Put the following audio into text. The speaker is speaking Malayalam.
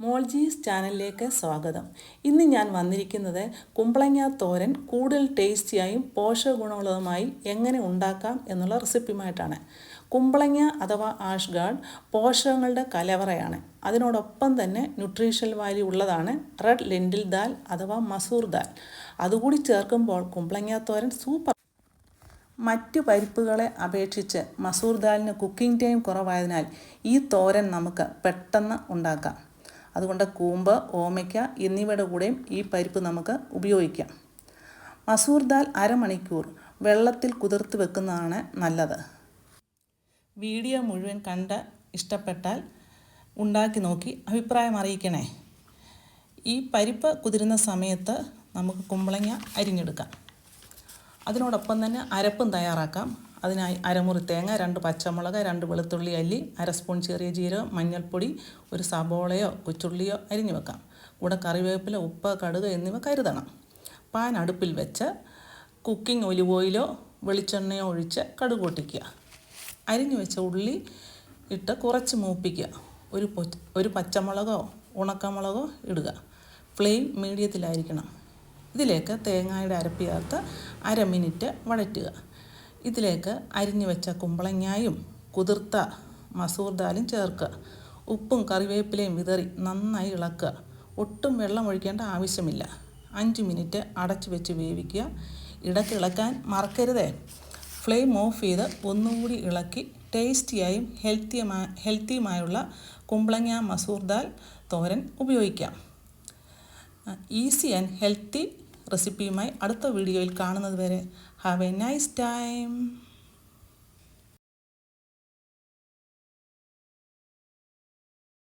മോൾജീസ് ചാനലിലേക്ക് സ്വാഗതം. ഇന്ന് ഞാൻ വന്നിരിക്കുന്നത് കുമ്പളങ്ങ തോരൻ കൂടുതൽ ടേസ്റ്റിയായും പോഷകഗുണമുള്ളതുമായി എങ്ങനെ ഉണ്ടാക്കാം എന്നുള്ള റെസിപ്പിയുമായിട്ടാണ്. കുമ്പളങ്ങ അഥവാ ആഷ് ഗാർഡ് പോഷകങ്ങളുടെ കലവറയാണ്. അതിനോടൊപ്പം തന്നെ ന്യൂട്രീഷണൽ വാല്യൂ ഉള്ളതാണ് റെഡ് ലെൻഡിൽ ദാൽ അഥവാ മസൂർ ദാൽ. അതുകൂടി ചേർക്കുമ്പോൾ കുമ്പളങ്ങ തോരൻ സൂപ്പർ മറ്റു പരിപ്പുകളെ അപേക്ഷിച്ച് മസൂർ ദാലിന് കുക്കിംഗ് ടൈം കുറവായതിനാൽ ഈ തോരൻ നമുക്ക് പെട്ടെന്ന് ഉണ്ടാക്കാം. അതുകൊണ്ട് കൂമ്പ് ഓമയ്ക്ക എന്നിവയുടെ കൂടെയും ഈ പരിപ്പ് നമുക്ക് ഉപയോഗിക്കാം. മസൂർ ദാൽ അരമണിക്കൂർ വെള്ളത്തിൽ കുതിർത്ത് വെക്കുന്നതാണ് നല്ലത്. വീഡിയോ മുഴുവൻ കണ്ട് ഇഷ്ടപ്പെട്ടാൽ ഉണ്ടാക്കി നോക്കി അഭിപ്രായം അറിയിക്കണേ. ഈ പരിപ്പ് കുതിരുന്ന സമയത്ത് നമുക്ക് കുമ്പളങ്ങ അരിഞ്ഞെടുക്കാം. അതിനോടൊപ്പം തന്നെ അരപ്പും തയ്യാറാക്കാം. അതിനായി അരമുറി തേങ്ങ രണ്ട് പച്ചമുളക് രണ്ട് വെളുത്തുള്ളി അല്ലി അര സ്പൂൺ ചെറിയ ജീരകം മഞ്ഞൾപ്പൊടി ഒരു സബോളയോ കൊച്ചുള്ളിയോ അരിഞ്ഞു വെക്കാം. കൂടെ കറിവേപ്പില ഉപ്പ് കടുക് എന്നിവ കരുതണം. പാൻ അടുപ്പിൽ വെച്ച് കുക്കിംഗ് ഒലിവ് ഓയിലോ വെളിച്ചെണ്ണയോ ഒഴിച്ച് കടുക് പൊട്ടിക്കുക. അരിഞ്ഞു വെച്ച ഉള്ളി ഇട്ട് കുറച്ച് മൂപ്പിക്കുക. ഒരു ഒരു പച്ചമുളകോ ഉണക്കമുളകോ ഇടുക. ഫ്ലെയിം മീഡിയത്തിലായിരിക്കണം. ഇതിലേക്ക് തേങ്ങയുടെ അരപ്പിയകത്ത് അര മിനിറ്റ് വഴറ്റുക. ഇതിലേക്ക് അരിഞ്ഞു വെച്ച കുമ്പളങ്ങായും കുതിർത്ത മസൂർ ദാലും ചേർക്കുക. ഉപ്പും കറിവേപ്പിലയും വിതറി നന്നായി ഇളക്കുക. ഒട്ടും വെള്ളം ഒഴിക്കേണ്ട ആവശ്യമില്ല. അഞ്ച് മിനിറ്റ് അടച്ചു വെച്ച് വേവിക്കുക. ഇടയ്ക്ക് ഇളക്കാൻ മറക്കരുതേ. ഫ്ലെയിം ഓഫ് ചെയ്ത് ഒന്നുകൂടി ഇളക്കി ടേസ്റ്റിയായും ഹെൽത്തിയുമായ ഹെൽത്തിയുമായുള്ള കുമ്പളങ്ങ മസൂർ ദാൽ തോരൻ ഉപയോഗിക്കാം. ഈസി ആൻഡ് ഹെൽത്തി റെസിപ്പിയുമായി അടുത്ത വീഡിയോയിൽ കാണുന്നത് വരെ ഹാവ് എ നൈസ് ടൈം.